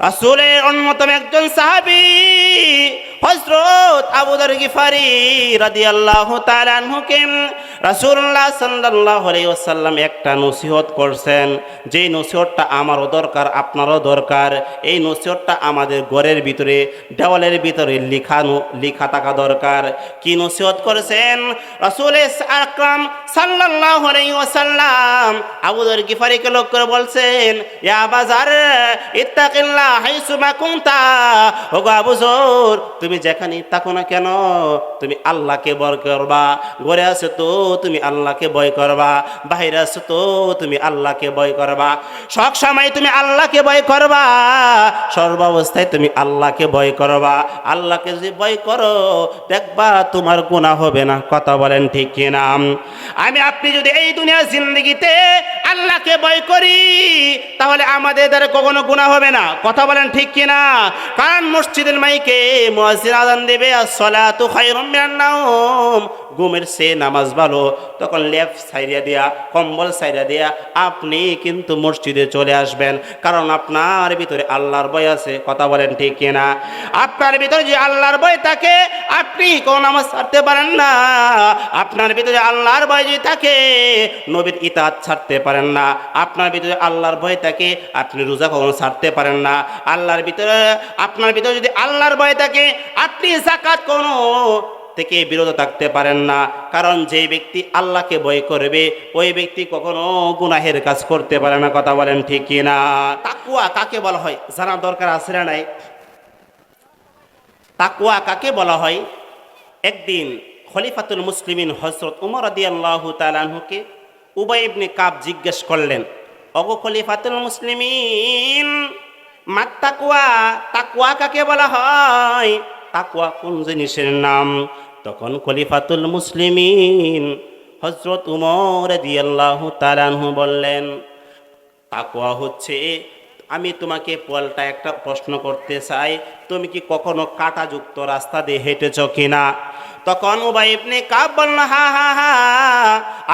রাসূলের অন্যতম একজন সাহাবী হযরত আবু দর গিফারি রাদিয়াল্লাহু তাআলা আনহুকে রাসূলুল্লাহ সাল্লাল্লাহু আলাইহি ওয়াসাল্লাম একটা নসিহত করছেন যেই নসিহতটা আমারও দরকার, আপনারও দরকার। এই নসিহতটা আমাদের ঘরের ভিতরে, দেওয়ালের ভিতরে লিখানো, লিখা থাকা দরকার। কি নসিহত করেছেন? রাসূল আকরাম সাল্লাল্লাহু আলাইহি ওয়াসাল্লাম আবু দর গিফারিকে লোক করে বলছেন তুমি যেখানে থাকো না কেন? তুমি আল্লাহকে বর করবা। ঘরে আছো তো তুমি আল্লাহকে ভয় করবা আছো তো তুমি আল্লাহকে ভয় করবা। সব সময় তুমি আল্লাহকে ভয় করবা সর্বাবস্থায় তুমি আল্লাহকে ভয় করবা। আল্লাহকে যদি ভয় করো, দেখবা তোমার গুনাহ হবে না, কথা বলেন ঠিক কিনা? আমি, আপনি যদি এই দুনিয়ার জিন্দগিতে আল্লাহকে ভয় করি, তাহলে আমাদের দ্বারা কখনো গুনাহ হবে না, কথা বলেন ঠিক কিনা? কারণ মসজিদের মাইকে মুয়াজ্জিন আদান দেবে as-salatu খায়রুম মিনান নাওম। ঘুমের সে নামাজ ভালো, তখন লেফট সাইডে দেয়া, কম্বল সাইডে দেয়া আপনি কিন্তু মসজিদে চলে আসবেন। কারণ আপনার ভিতরে আল্লাহর ভয় আছে, কথা বলেন ঠিক কিনা আপনার ভিতরে যে আল্লাহর ভয় থাকে, আপনি কোন নামাজ ছাড়তে পারেন না। আপনার ভিতরে আল্লাহর ভয় যদি থাকে, নবীর ইতাত ছাড়তে পারেন না। আপনার ভিতরে আল্লাহর ভয় থাকে, আপনি রোজা কখনো ছাড়তে পারেন না। আল্লাহর ভিতরে, আপনার ভিতরে যদি আল্লাহর ভয় থাকে, আপনি জাকাত কোনো থেকে বিরত থাকতে পারেন না। কারণ যে ব্যক্তি আল্লাহকে ভয় করবে, ওই ব্যক্তি কখনো গুনাহের কাজ করতে পারে না, কথা বলেন ঠিক কি না তাকুয়া কাকে বলা হয়? জানা দরকার আছে না নাই? তাকুয়া কাকে বলা হয়? একদিন খলিফাতুল মুসলিমিন হজরত উমর আদি আল্লাহ তালাহুকে উবাই ইবনে কাব জিজ্ঞেস করলেন, অগো খলিফাতুল মুসলিমিন, মাত তাকুয়া তাকুয়া কাকে বলা হয়? তাকুয়া কোন জিনিসের নাম? তখন খলিফাতুল মুসলিমিন হজরত উমর আদি আল্লাহ তালাহু বললেন তাকুয়া হচ্ছে, আমি তোমাকে পলটা একটা প্রশ্ন করতে চাই, তুমি কি কখনো কাঁটাযুক্ত রাস্তা দিয়ে হেঁটেছ কিনা? তখন উবাই ইবনে কাব বলল হা হা হা,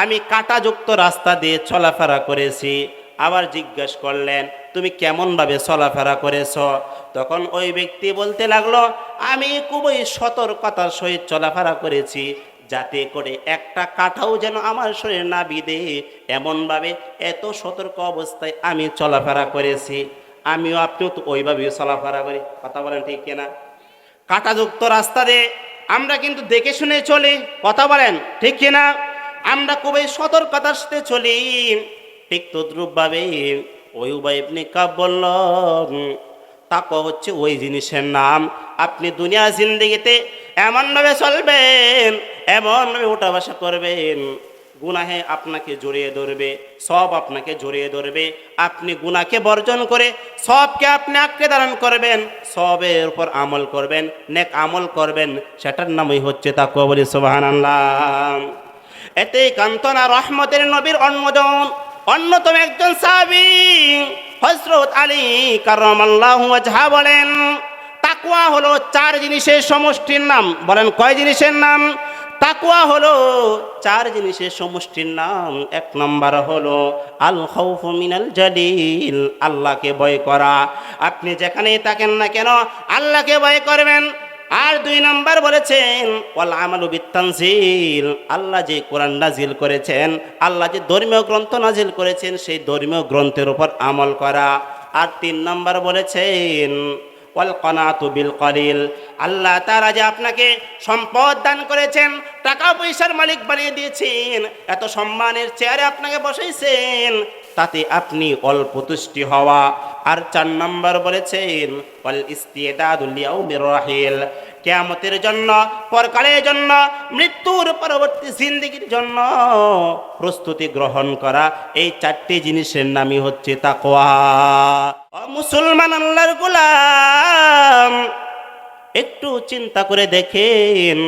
আমি কাঁটাযুক্ত রাস্তা দিয়ে চলাফেরা করেছি। আবার জিজ্ঞেস করলেন, তুমি কেমনভাবে চলাফেরা করেছ? তখন ওই ব্যক্তি বলতে লাগল, আমি খুবই সতর্কতার সহিত চলাফেরা করেছি, যাতে করে একটা কাঠাও যেন আমার শরীর না বিদে এমনভাবে এত সতর্ক অবস্থায় আমি চলাফেরা করেছি। আমিও আপনিও তো ওইভাবে চলাফেরা করি। কথা বলেন ঠিক কিনা? কাঁটাযুক্ত রাস্তা দিয়ে আমরা কিন্তু দেখে শুনে চলি। কথা বলেন, ঠিক কিনা? আমরা খুবই সতর্কতার সাথে চলি। ঠিক তদ্রুপভাবে ওই উবাই কাব বলল তাকওয়া হচ্ছে ওই জিনিসের নাম। আপনি দুনিয়া জিন্দগিতে এমনভাবে চলবেন এমনভাবে উঠা বসা করবেন, গুনাহে আপনাকে জড়িয়ে ধরবে, সব আপনাকে জড়িয়ে ধরবে। আপনি গুনাকে বর্জন করে সবকে আপনি আঁকড়ে ধারণ করবেন, সবের উপর আমল করবেন, নেক আমল করবেন। সেটার নামই হচ্ছে তাকুয়া বলি সোবাহান এতে কান্তনা রহমতের নবীর অন্যজন অন্যতম একজন সাবি হজরত আলী কারম আল্লাহ বলেন তাকুয়া হলো চার জিনিসের সমষ্টির নাম। বলেন, কয় জিনিসের নাম? তাকুয়া হলো চার জিনিসের সমষ্টির নাম। এক নম্বর হলো আল মিনাল জালিল, আল্লাহকে ভয় করা। আপনি যেখানেই থাকেন না কেন আল্লাহকে ভয় করবেন। আর দুই নম্বর বলেছেন আল্লাহ যে কোরআন নাজিল করেছেন, আল্লাহ যে ধর্মীয় গ্রন্থ নাজিল করেছেন, সেই ধর্মীয় গ্রন্থের উপর আমল করা। আর তিন নম্বর বলেছেন, ওয়াল কনাতু বিল কলিল। আল্লাহ তারা যে আপনাকে সম্পদ দান করেছেন, টাকা পয়সার মালিক বানিয়ে দিয়েছেন, এত সম্মানের চেয়ারে আপনাকে বসাইছেন, তাতে আপনি অল্প তুষ্টি হওয়া। আর চার নম্বর বলেছেন, ওয়াল কেয়ামতের জন্য, পরকালের জন্য, মৃত্যুর পরবর্তী জিন্দিগির জন্য প্রস্তুতি গ্রহণ করা এই চারটি জিনিসের নামই হচ্ছে তাকওয়া। ও মুসলমান আল্লাহর গোলাম, একটু চিন্তা করে দেখেন,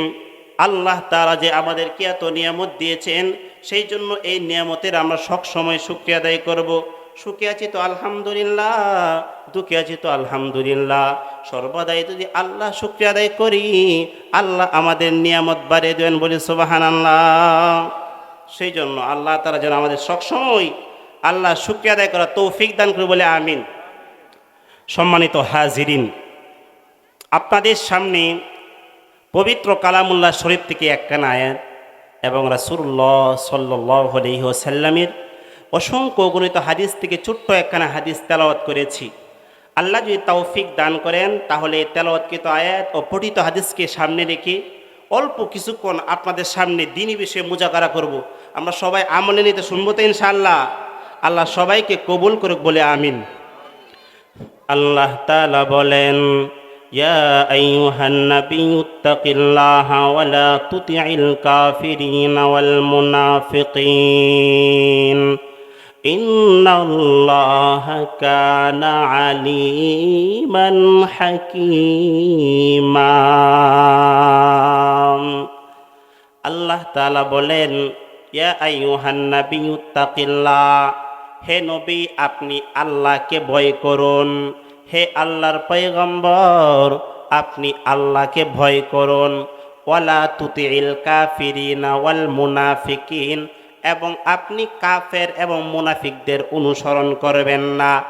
আল্লাহ তারা যে আমাদেরকে এত নিয়ামত দিয়েছেন, সেই জন্য এই নিয়ামতের আমরা সব সময় শুক্রিয়া আদায় করব। সুখে আছি তো আলহামদুলিল্লাহ, দুঃখে আছি তো আলহামদুলিল্লাহ। সর্বদাই যদি আল্লাহ শুক্রিয়া আদায় করি, আল্লাহ আমাদের নিয়ামত বাড়িয়ে দেবেন বলি সুবাহান আল্লাহ সেই জন্য আল্লাহ তারা যেন আমাদের সবসময় আল্লাহ শুক্রিয়া আদায় করা তৌফিক দান করে বলে আমিন। সম্মানিত হাজিরিন, আপনাদের সামনে পবিত্র কালামুল্লাহ শরীফ থেকে একখানা আয়াত এবং রাসুল্লাহ সাল্লাহ আলহিহসাল্লামের অসংখ্য গণিত হাদিস থেকে ছোট্ট একখানা হাদিস তেলাওয়াত করেছি আল্লাহ যদি তৌফিক দান করেন তাহলে তেলাওয়াতকৃত আয়াত ও পঠিত হাদিসকে সামনে রেখে অল্প কিছুক্ষণ আপনাদের সামনে দিনই বিষয়ে মোজাকারা করব। আমরা সবাই আমলে নিতে শুনবো তো ইনশাআল্লাহ আল্লাহ সবাইকে কবুল করুক বলে আমিন আল্লাহ তালা বলেন يا أيها النبي اتق الله ولا تطع الكافرين والمنافقين إن الله كان عليما حكيما আল্লাহ তালা বলেন ইয়া আইয়ুহান নবী উত্তাকিল্লাহ হে নবী আপনি আল্লাহকে ভয় করুন হে আল্লাহর পয়গম্বর আপনি আল্লাহকে ভয় করুন ওয়ালা তুতিল কাফিরিনা ওয়াল মুনাফিকিন এবং আপনি কাফের এবং মুনাফিকদের অনুসরণ করবেন না।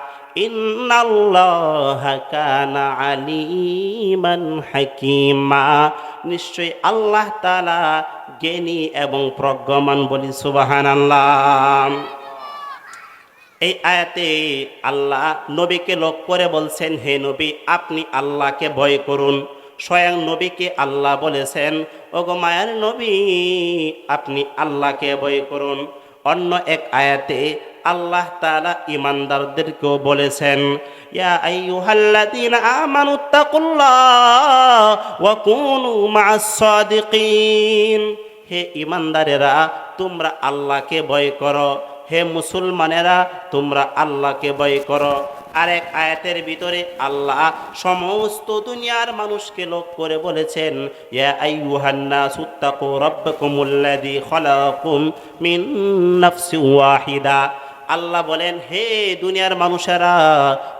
হাকিমা। নিশ্চয়ই আল্লাহ তাআলা জ্ঞানী এবং প্রজ্ঞমান বলি সুবাহান আল্লাহ এই আয়াতে আল্লাহ নবীকে লোক করে বলছেন, হে নবী, আপনি আল্লাহকে ভয় করুন। স্বয়ং নবীকে আল্লাহ বলেছেন, ওগো মায়ের নবী, আপনি আল্লাহকে ভয় করুন। অন্য এক আয়াতে আল্লাহ তাআলা ইমানদারদেরকেও বলেছেন হে ইমানদারেরা তোমরা আল্লাহকে ভয় করো। হে মুসলমানেরা, তোমরা আল্লাহকে ভয় করো। আরেক আয়াতের ভিতরে আল্লাহ সমস্ত দুনিয়ার মানুষকে লোক করে বলেছেন ওয়াহিদা। আল্লাহ বলেন, হে দুনিয়ার মানুষেরা,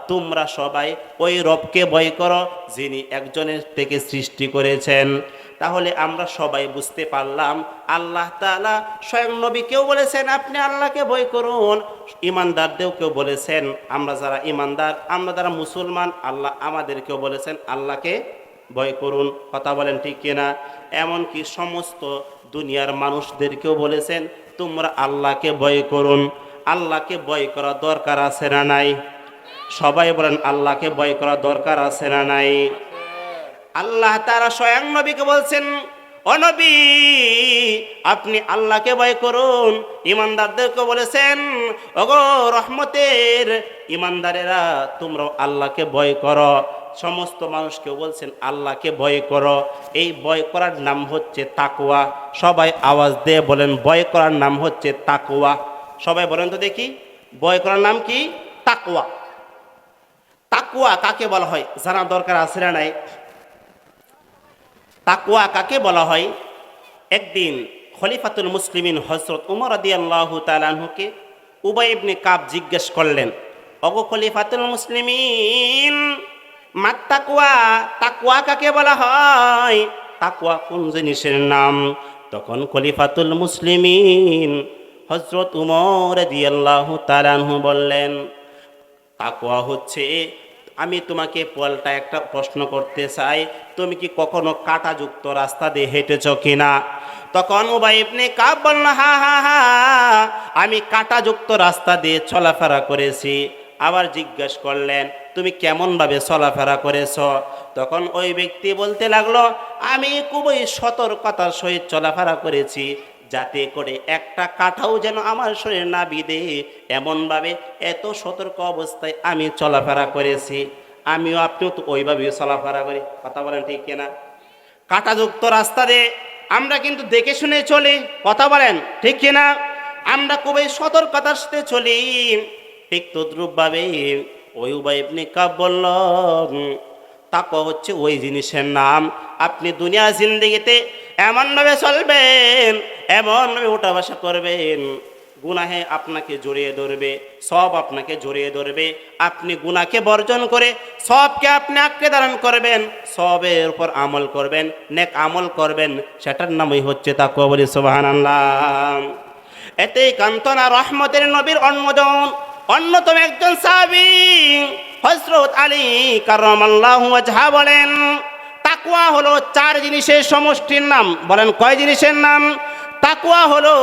তোমরা সবাই ওই রবকে ভয় করো যিনি একজনের থেকে সৃষ্টি করেছেন। তাহলে আমরা সবাই বুঝতে পারলাম, আল্লাহ তাআলা স্বয়ং নবীকেও বলেছেন, আপনি আল্লাহকে ভয় করুন। ইমানদারদেরকেও বলেছেন, আমরা যারা ইমানদার, আমরা যারা মুসলমান, আল্লাহ আমাদেরকেও বলেছেন, আল্লাহকে ভয় করুন। কথা বলেন ঠিক কিনা? এমনকি সমস্ত দুনিয়ার মানুষদেরকেও বলেছেন, তোমরা আল্লাহকে ভয় করুন। আল্লাহকে ভয় করা দরকার আছে না নাই? সবাই বলেন, আল্লাহকে ভয় করা দরকার আছে না নাই? আল্লাহ তারা স্বয়ং নবীকে বলছেন অনবী আপনি আল্লাহকে ভয় করুন। ইমানদারদেরকে বলেছেন, ওগো রহমতের ইমানদারেরা, তোমরাও আল্লাহকে ভয় করো। সমস্ত মানুষকে বলছেন, আল্লাহকে ভয় করো। এই ভয় করার নাম হচ্ছে তাকুয়া সবাই আওয়াজ দিয়ে বলেন, ভয় করার নাম হচ্ছে তাকুয়া সবাই বলেন তো দেখি, ভয় করার নাম কি? তাকুয়া তাকুয়া কাকে বলা হয়? জানা দরকার আছে না নাই? তাকুয়া কাকে বলা হয়? একদিন খলিফাতুল মুসলিমিন হজরত উমর আদি আল্লাহ তালাহুকে উবাই ইবনে কাব জিজ্ঞেস করলেন, অগো খলিফাতুল মুসলিমিন, মাত তাকুয়া কাকে বলা হয়? তাকুয়া কোন জিনিসের নাম? তখন খলিফাতুল মুসলিমিন হজরত উমর আদি আল্লাহ বললেন তাকুয়া হচ্ছে আমি তোমাকে পলটা একটা প্রশ্ন করতে চাই, তুমি কি কখনো কাটাযুক্ত রাস্তা দিয়ে হেঁটেছ কিনা? তখন উবাই ইবনে কাব বলল, হা হা হা, আমি কাটাযুক্ত রাস্তা দিয়ে চলাফেরা করেছি। আবার জিজ্ঞেস করলেন, তুমি কেমনভাবে চলাফেরা করেছ? তখন ওই ব্যক্তি বলতে লাগল, আমি খুবই সতর্কতার সহিত চলাফেরা করেছি। যাতে করে একটা কাঠাও যেন আমার শরীর না বিদে এমনভাবে এত সতর্ক অবস্থায় আমি চলাফেরা করেছি। আমিও, আপনিও তো ওইভাবে চলাফেরা করি। কথা বলেন ঠিক কিনা? কাটাযুক্ত রাস্তা দিয়ে আমরা কিন্তু দেখে শুনে চলি। কথা বলেন ঠিক কিনা? আমরা খুবই সতর্কতার সাথে চলি। ঠিক তদ্রুপভাবে ওই উবাই ইবনে কাব বলল তাকওয়া হচ্ছে ওই জিনিসের নাম। আপনি দুনিয়া জিন্দিগিতে এমনভাবে চলবেন এমনভাবে ওঠা বসা করবেন, গুনাহে আপনাকে জড়িয়ে ধরবে, সব আপনাকে জড়িয়ে ধরবে। আপনি গুনাকে বর্জন করে সবকে আপনি আঁকড়ে ধারণ করবেন, সবের উপর আমল করবেন, নেক আমল করবেন। সেটার নামই হচ্ছে তাকুয়া বলি সোবাহান এতেই কান্তনা রহমতের নবীর অন্যজন অন্যতম একজন সাহাবী হজরত আলী কারমাল্লাহ ঝা বলেন তাকুয়া হলো চার জিনিসের সমষ্টির নাম। বলেন, কয় জিনিসের নাম? তাকুয়া হলো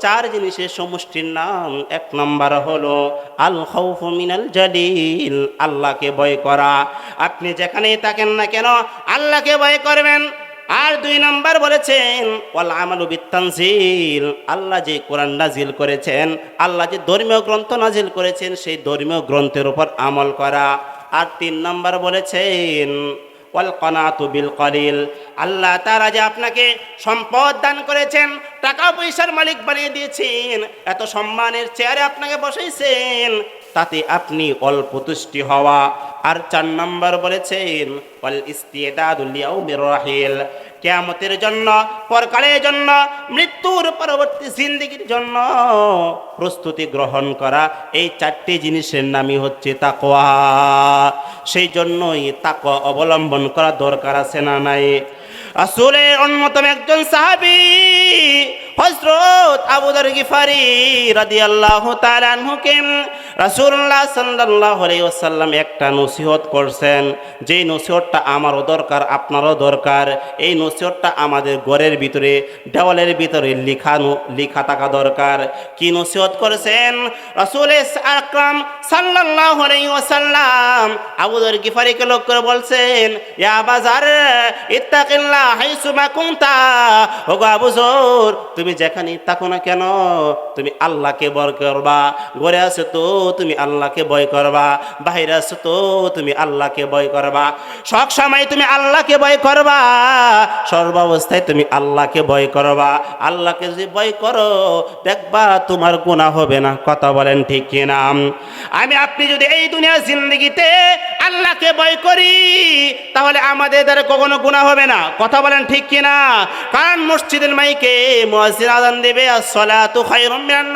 চার জিনিসের সমষ্টির নাম। এক নম্বর হলো, আল খৌফু মিনাল জালিল, আল্লাহকে ভয় করা। আপনি যেখানেই থাকেন না কেন, আল্লাহকে ভয় করবেন। আর দুই নাম্বার বলেছেন আল্লাহ যে কোরআন নাজিল করেছেন, আল্লাহ যে ধর্মীয় গ্রন্থ নাজিল করেছেন, সেই ধর্মীয় গ্রন্থের উপর আমল করা। আর তিন নাম্বার বলেছেন, ওয়াল কনাতু বিল কলিল। আল্লাহ তারা যে আপনাকে সম্পদ দান করেছেন, টাকা পয়সার মালিক বানিয়ে দিয়েছেন, এত সম্মানের চেয়ারে আপনাকে বসাইছেন তাতে আপনি অল্প তুষ্টি হওয়া। আর চার নম্বর বলেছেন রাহিল। কিয়ামতের জন্য, পরকালের জন্য, মৃত্যুর পরবর্তী জিন্দেগির জন্য প্রস্তুতি গ্রহণ করা এই চারটি জিনিসের নামই হচ্ছে তাকওয়া। সেই জন্যই তাকওয়া অবলম্বন করা দরকার আছে না নাই? আসলে অন্যতম একজন সাহাবী হজরত আবুদার গিফারি রাদিয়াল্লাহু তাআলা আনহুকে রাসূলুল্লাহ সাল্লাল্লাহু আলাইহি ওয়াসাল্লাম একটা নসিহত করছেন। যেই নসিহতটা আমারও দরকার, আপনারও দরকার। এই নসিহতটা আমাদের ঘরের ভিতরে, দেওয়ালের ভিতরে লিখানো, লিখা থাকা দরকার। কি নসিহত করেছেন? রাসূল আকরাম সাল্লাল্লাহু আলাইহি ওয়াসাল্লাম আবুদার গিফারিকে লোক করে বলছেন, ইয়া বাজার ইত্তাকিল্লাহ হাইসুমা কুনতা। ওগো আবু জোর তুমি যেখানে থাকো না কেন? তুমি আল্লাহকে বর করবা। ঘরে আছো তো তুমি আল্লাহকে বয় করবা। বাইরে আছো তো তুমি আল্লাহকে বয় করবা। সব সময় তুমি আল্লাহকে বয় করবা। সর্বাবস্থায় তুমি আল্লাহকে বয় করবা। আল্লাহকে যদি বয় করো, দেখবা তোমার গুনাহ হবে না। কথা বলেন ঠিক কিনা? আমি, আপনি যদি এই দুনিয়া জিন্দগিতে আল্লাহকে ভয় করি, তাহলে আমাদের দ্বারা কখনো গুণা হবে না। কথা বলেন ঠিক কিনা? কারণ মসজিদের মাইকে মসজিদ আদান দেবে আর সলা তো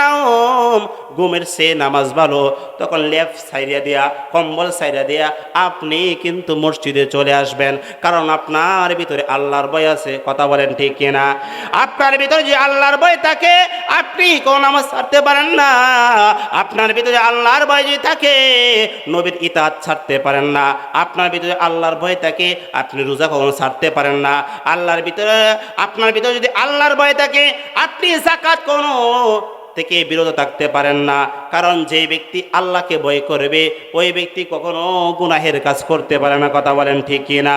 নাওম। ঘুমের সে নামাজ ভালো, তখন লেফট সাইডে দেয়া, কম্বল সাইডে দেয়া আপনি কিন্তু মসজিদে চলে আসবেন। কারণ আপনার ভিতরে আল্লাহর ভয় আছে, কথা বলেন ঠিক কিনা আপনার ভিতরে যে আল্লাহর ভয় থাকে, আপনি কোন নামাজ ছাড়তে পারেন না। আপনার ভিতরে আল্লাহর ভয় যদি থাকে, নবীর ইতাত ছাড়তে পারেন না। আপনার ভিতরে আল্লাহর ভয় থাকে, আপনি রোজা কখনো ছাড়তে পারেন না। আল্লাহর ভিতরে, আপনার ভিতরে যদি আল্লাহর ভয় থাকে, আপনি জাকাত কোনো থেকে বিরত থাকতে পারেন না। কারণ যে ব্যক্তি আল্লাহকে বয় করবে, ওই ব্যক্তি কখনো গুনাহের কাজ করতে পারে না, কথা বলেন ঠিক কিনা?